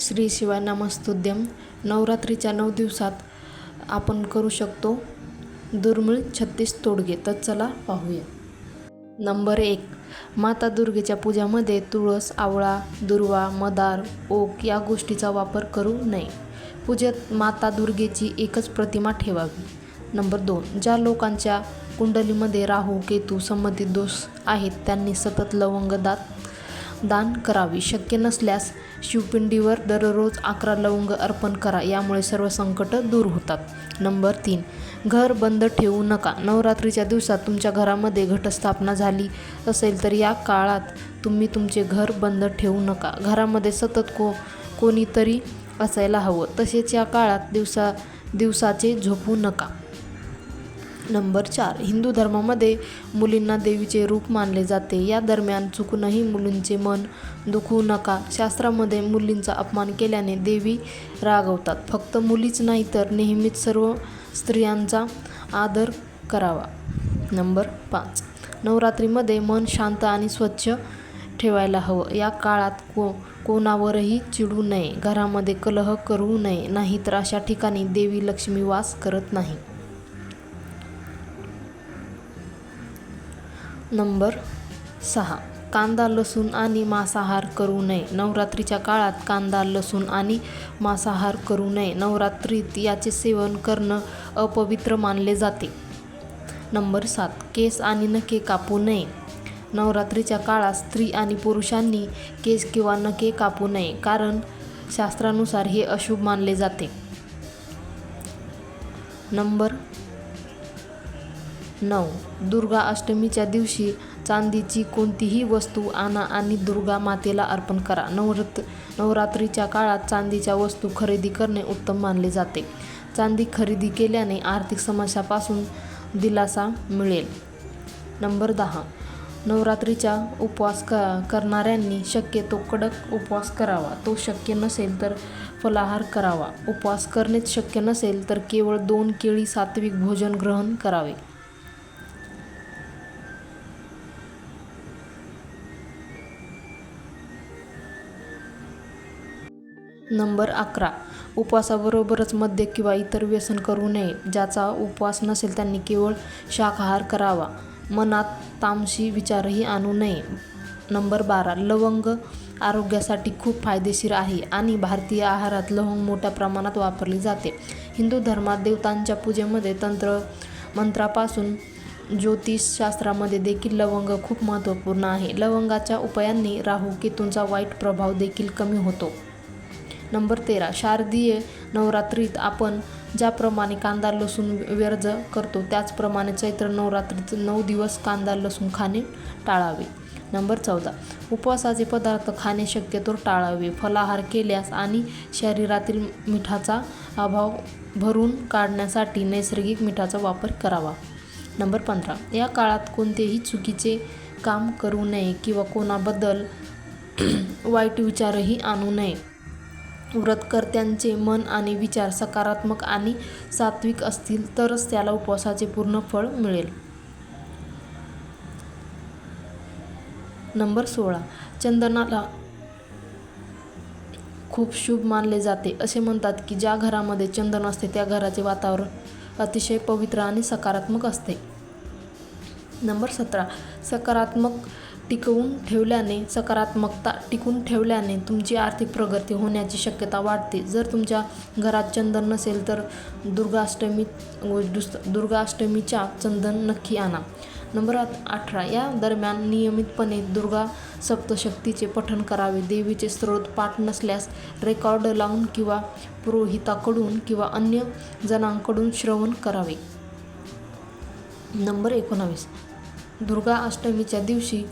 श्री शिवाय नमस्तुद्यम. नवरात्रीच्या नऊ दिवसात आपण करू शकतो दुर्मिळ छत्तीस तोडगे. तर चला पाहूया. नंबर एक. माता दुर्गेच्या पूजामध्ये तुळस आवळा दुर्वा मदार ओक या गोष्टीचा वापर करू नये. पूजेत माता दुर्गेची एकच प्रतिमा ठेवावी. नंबर दोन. ज्या लोकांच्या कुंडलीमध्ये राहू केतू संबंधित दोष आहेत त्यांनी सतत लवंग दात दान करावी. शक्य नसल्यास शिवपिंडीवर दररोज अकरा लवंग अर्पण करा. यामुळे सर्व संकट दूर होतात. नंबर तीन घर बंद ठेवू नका. नवरात्रीच्या दिवसात तुमच्या घरामध्ये घटस्थापना झाली असेल तर या काळात तुम्ही तुमचे घर बंद ठेवू नका. घरामध्ये सतत को कोणीतरी असायला हवं. तसेच या काळात दिवसा दिवसाचे झोपू नका. नंबर चार. हिंदू धर्मामध्ये मुलींना देवीचे रूप मानले जाते. या दरम्यान चुकूनही मुलींचे मन दुखवू नका. शास्त्रामध्ये मुलींचा अपमान केल्याने देवी रागवतात. फक्त मुलीच नाही तर नेहमीच सर्व स्त्रियांचा आदर करावा. नंबर पाच. नवरात्रीमध्ये मन शांत आणि स्वच्छ ठेवायला हवं. या काळात को कोणावरही चिडू नये. घरामध्ये कलह करू नये. नाहीतर अशा ठिकाणी देवी लक्ष्मी वास करत नाही. नंबर सहा. कांदा लसूण आणि मांसाहार करू नये. नवरात्रीच्या काळात कांदा लसूण आणि मांसाहार करू नये. नवरात्रीत याचे सेवन करणं अपवित्र मानले जाते. नंबर सात. केस आणि नखे कापू नये. नवरात्रीच्या काळात स्त्री आणि पुरुषांनी केस किंवा नखे कापू नये कारण शास्त्रानुसार हे अशुभ मानले जाते. नंबर नऊ. दुर्गा अष्टमीच्या दिवशी चांदीची कोणतीही वस्तू आणा आणि दुर्गा मातेला अर्पण करा. नवरत नवरात्रीच्या काळात चांदीच्या वस्तू खरेदी करणे उत्तम मानले जाते. चांदी खरेदी केल्याने आर्थिक समस्यापासून दिलासा मिळेल. नंबर दहा. नवरात्रीचा उपवास क करणाऱ्यांनी शक्यतो कडक उपवास करावा. तो शक्य नसेल तर फलाहार करावा. उपवास करणेच शक्य नसेल तर केवळ दोन केळी सात्विक भोजन ग्रहण करावे. नंबर अकरा. उपवासाबरोबरच मद्य किंवा इतर व्यसन करू नये ज्याचा उपवास नसेल त्यांनी केवळ शाकाहार करावा. मनात तामशी विचारही आणू नये. नंबर बारा. लवंग आरोग्यासाठी खूप फायदेशीर आहे आणि भारतीय आहारात लवंग मोठ्या प्रमाणात वापरली जाते. हिंदू धर्मात देवतांच्या पूजेमध्ये तंत्र मंत्रापासून ज्योतिषशास्त्रामध्ये देखील लवंग खूप महत्त्वपूर्ण आहे. लवंगाच्या उपायांनी राहू केतूंचा वाईट प्रभाव देखील कमी होतो. नंबर तेरा शारदीय नवरात्रीत आपण ज्याप्रमाणे कांदा लसूण व्यर्ज करतो त्याचप्रमाणे चैत्र नवरात्रीत नऊ दिवस कांदा लसूण खाणे टाळावे. नंबर चौदा उपवासाचे पदार्थ खाणे शक्यतो टाळावे. फलाहार केल्यास आणि शरीरातील मिठाचा अभाव भरून काढण्यासाठी नैसर्गिक मिठाचा वापर करावा. नंबर पंधरा या काळात कोणतेही चुकीचे काम करू नये किंवा कोणाबद्दल वाईट विचारही आणू नये. व्रतकर्त्यांचे मन आणि विचार सकारात्मक आणि सात्विक असतील तरच त्याला उपवासाचे पूर्ण फळ मिळेल. नंबर सोळा. चंदनाला खूप शुभ मानले जाते. असे म्हणतात की ज्या घरामध्ये चंदन असते त्या घराचे वातावरण अतिशय पवित्र आणि सकारात्मक असते. नंबर सतरा. सकारात्मक टिकवून ठेवल्याने सकारात्मकता टिकून ठेवल्याने तुमची आर्थिक प्रगती होण्याची शक्यता वाढते. जर तुमच्या घरात चंदन नसेल तर दुर्गाष्टमी दुर्गाष्टमीच्या चंदन नक्की आणा. नंबर अठरा. या दरम्यान नियमितपणे दुर्गा सप्तशक्तीचे पठण करावे. देवीचे स्रोत पाठ नसल्यास रेकॉर्ड लावून किंवा पुरोहिताकडून किंवा अन्य जणांकडून श्रवण करावे. नंबर एकोणावीस. दुर्गा अष्टमीच्या दिवशी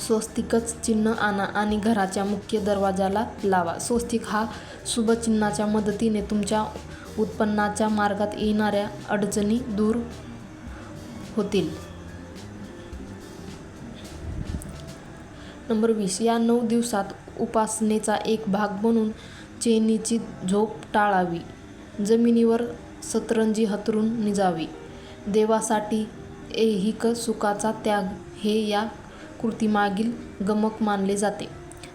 स्वस्तिकच चिन्ह आणा आणि घराच्या मुख्य दरवाजाला लावा. स्वस्तिक हा शुभचिन्हाच्या मदतीने तुमच्या उत्पन्नाच्या मार्गात येणाऱ्या अडचणी दूर होतील. नंबर वीस. या नऊ दिवसात उपासनेचा एक भाग म्हणून चेनीची झोप टाळावी. जमिनीवर सतरंजी हतरून निजावी. देवासाठी ऐहिक सुखाचा त्याग हे या कृतीमागील गमक मानले जाते.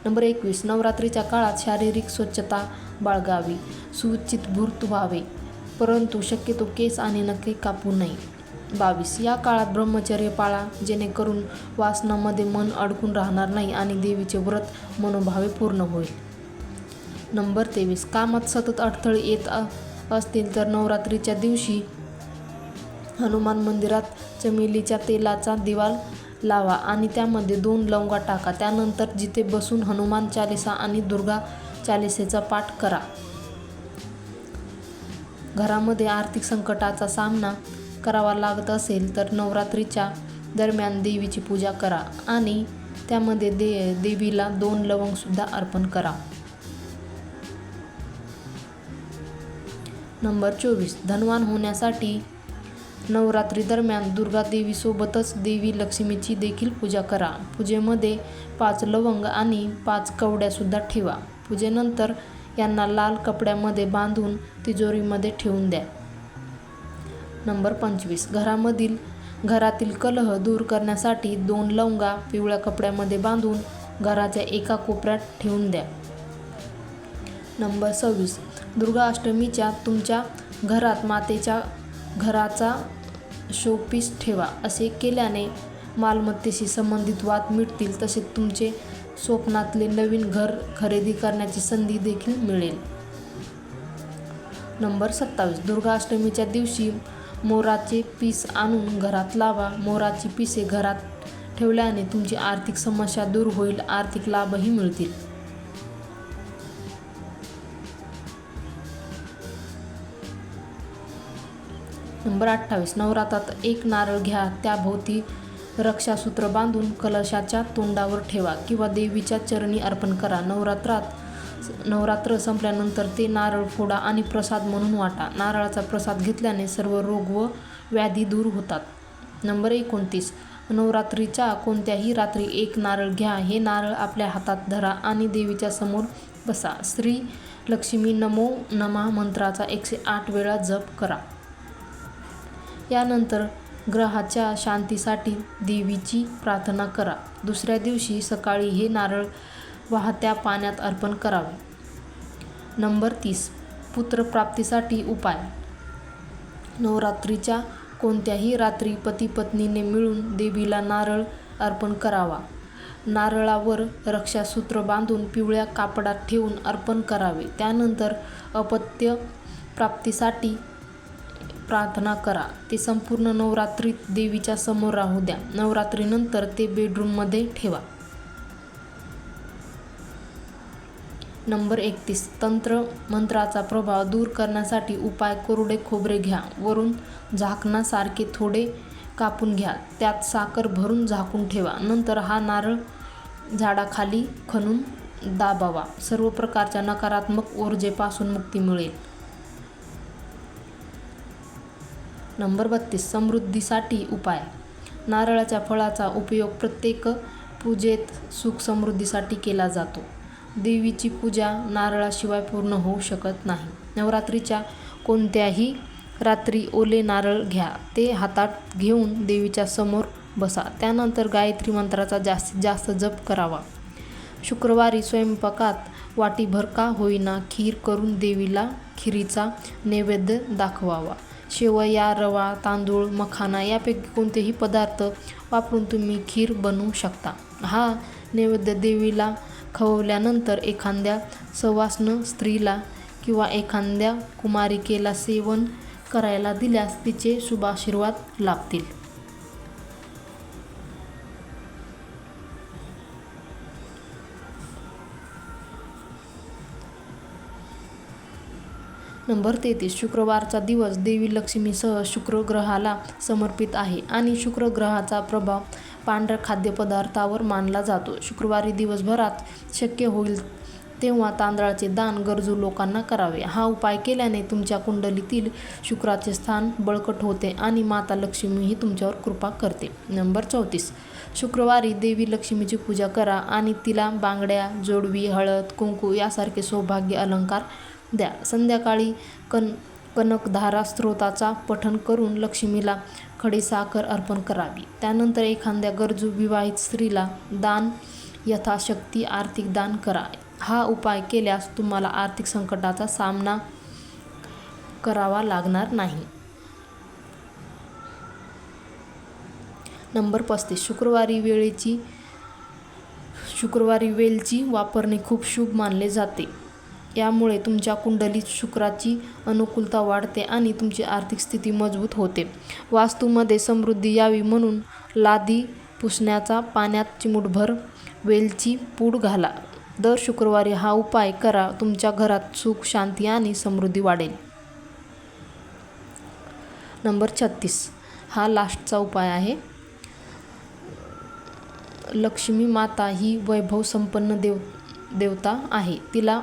नंबर एकवीस नवरात्रीच्या काळात शारीरिक स्वच्छता बाळगावी. सुचितभूत व्हावे. परंतु शक्यतो केस आणि नखे कापू नये. बावीस या काळात ब्रह्मचर्य पाळा जेणेकरून वासनामध्ये मन अडकून राहणार नाही आणि देवीचे व्रत मनोभावे पूर्ण होईल. नंबर तेवीस कामात सतत अडथळे येत असतील तर नवरात्रीच्या दिवशी हनुमान मंदिरात चमेलीच्या तेलाचा दिवाल लावा आणि त्यामध्ये दोन लवंगा टाका. त्यानंतर जिथे बसून हनुमान चालिसा आणि दुर्गा चालिसेचा पाठ करा. घरामध्ये आर्थिक संकटाचा सामना करावा लागत असेल तर नवरात्रीच्या दरम्यान देवीची पूजा करा आणि त्यामध्ये दे देवीला दोन लवंगसुद्धा अर्पण करा. नंबर चोवीस. धनवान होण्यासाठी नवरात्री दरम्यान दुर्गा देवीसोबतच देवी लक्ष्मीची देखील पूजा करा. पूजेमध्ये पाच लवंग आणि पाच कवड्यासुद्धा ठेवा. पूजेनंतर यांना लाल कपड्यामध्ये बांधून तिजोरीमध्ये ठेवून द्या. नंबर पंचवीस. घरामधील घरातील कलह दूर करण्यासाठी दोन लवंगा पिवळ्या कपड्यामध्ये बांधून घराच्या एका कोपऱ्यात ठेवून द्या. नंबर सव्वीस. दुर्गा अष्टमीच्या तुमच्या घरात मातेच्या घराचा शोपीस ठेवा असे केल्याने मालमत्तेशी संबंधित वाद मिटतील तसेच तुमचे स्वप्नातले नवीन घर खरेदी करण्याची संधी देखील मिळेल. नंबर सत्तावीस. दुर्गाष्टमीच्या दिवशी मोराचे पीस आणून घरात लावा. मोराची पिसे घरात ठेवल्याने तुमची आर्थिक समस्या दूर होईल आर्थिक लाभही मिळतील. नंबर अठ्ठावीस नवरात्रात एक नारळ घ्या त्याभोवती रक्षासूत्र बांधून कलशाच्या तोंडावर ठेवा किंवा देवीच्या चरणी अर्पण करा. नवरात्रात नवरात्र संपल्यानंतर ते नारळ फोडा आणि प्रसाद म्हणून वाटा. नारळाचा प्रसाद घेतल्याने सर्व रोग व व्याधी दूर होतात. नंबर एकोणतीस नवरात्रीच्या कोणत्याही रात्री एक नारळ घ्या. हे नारळ आपल्या हातात धरा आणि देवीच्या समोर बसा. श्री लक्ष्मी नमो नमा मंत्राचा एकशे आठ वेळा जप करा. यानंतर ग्रहाच्या शांतीसाठी देवीची प्रार्थना करा. दुसऱ्या दिवशी सकाळी हे नारळ वाहत्या पाण्यात अर्पण करावे. नंबर तीस. पुत्रप्राप्तीसाठी उपाय. नवरात्रीच्या कोणत्याही रात्री पती पत्नीने मिळून देवीला नारळ अर्पण करावा. नारळावर रक्षासूत्र बांधून पिवळ्या कापडात ठेवून अर्पण करावे. त्यानंतर अपत्य प्राप्तीसाठी प्रार्थना करा. ते संपूर्ण नवरात्रीत देवीच्या समोर राहू द्या. नवरात्रीनंतर ते बेडरूममध्ये ठेवा. नंबर एकतीस. तंत्र मंत्राचा प्रभाव दूर करण्यासाठी उपाय कोरडे खोबरे घ्या. वरून झाकणासारखे थोडे कापून घ्या. त्यात साखर भरून झाकून ठेवा. नंतर हा नारळ झाडाखाली खणून दाबावा. सर्व प्रकारच्या नकारात्मक ऊर्जेपासून मुक्ती मिळेल. नंबर बत्तीस समृद्धीसाठी उपाय. नारळाच्या फळाचा उपयोग प्रत्येक पूजेत सुख समृद्धीसाठी केला जातो. देवीची पूजा नारळाशिवाय पूर्ण होऊ शकत नाही. नवरात्रीच्या कोणत्याही रात्री ओले नारळ घ्या. ते हातात घेऊन देवीच्या समोर बसा. त्यानंतर गायत्री मंत्राचा जास्तीत जास्त जप करावा. शुक्रवारी स्वयंपाकात वाटीभर का होईना खीर करून देवीला खिरीचा नैवेद्य दाखवावा. शेवया रवा तांदूळ मखाना यापैकी कोणतेही पदार्थ वापरून तुम्ही खीर बनवू शकता. हा नैवेद्य देवीला खवल्यानंतर एखाद्या सवासनं स्त्रीला किंवा एखाद्या कुमारिकेला सेवन करायला दिल्यास तिचे शुभाशीर्वाद लाभतील. नंबर तेहतीस. शुक्रवारचा दिवस देवी लक्ष्मीसह शुक्र ग्रहाला समर्पित आहे आणि शुक्र ग्रहाचा प्रभाव पांढऱ्या खाद्यपदार्थावर मानला जातो. शुक्रवारी दिवसभरात शक्य होईल तेव्हा तांदळाचे दान गरजू लोकांना करावे. हा उपाय केल्याने तुमच्या कुंडलीतील शुक्राचे स्थान बळकट होते आणि माता लक्ष्मीही तुमच्यावर कृपा करते. नंबर चौतीस. शुक्रवारी देवी लक्ष्मीची पूजा करा आणि तिला बांगड्या जोडवी हळद कुंकू यासारखे सौभाग्य अलंकार द्या. संध्याकाळी कन कनकधारा स्त्रोताचा पठण करून लक्ष्मीला खडीसाखर अर्पण करावी. त्यानंतर एखाद्या गरजू विवाहित स्त्रीला दान यथाशक्ती आर्थिक दान करा. हा उपाय केल्यास तुम्हाला आर्थिक संकटाचा सामना करावा लागणार नाही. नंबर पस्तीस. शुक्रवारी वेळेची शुक्रवारी वेलची वापरणे खूप शुभ मानले जाते. यामुळे तुमच्या कुंडलीत शुक्राची अनुकूलता वाढते आणि तुमची आर्थिक स्थिती मजबूत होते. वास्तूमध्ये समृद्धी यावी म्हणून लादी पुसण्याचा पाण्यात चिमूटभर वेलची पूड घाला. दर शुक्रवारी हा उपाय करा तुमच्या घरात सुख शांती आणि समृद्धी वाढेल. नंबर छत्तीस. हा लास्टचा उपाय आहे. लक्ष्मी माता ही वैभव संपन्न देव देवता आहे. तिला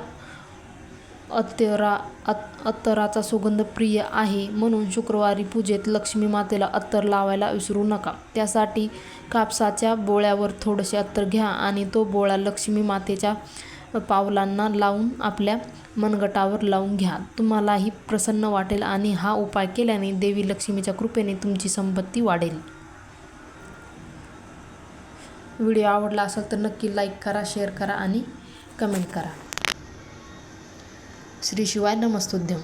अत्तरा अत अत्तराचा सुगंध प्रिय आहे. म्हणून शुक्रवारी पूजेत लक्ष्मी मातेला अत्तर लावायला विसरू नका. त्यासाठी कापसाच्या बोळ्यावर थोडेसे अत्तर घ्या आणि तो बोळा लक्ष्मी मातेच्या पावलांना लावून आपल्या मनगटावर लावून घ्या. तुम्हालाही प्रसन्न वाटेल आणि हा उपाय केल्याने देवी लक्ष्मीच्या कृपेने तुमची संपत्ती वाढेल. व्हिडिओ आवडला असेल तर नक्की लाईक करा शेअर करा आणि कमेंट करा. श्री शिवाय नमस्तुद्यम.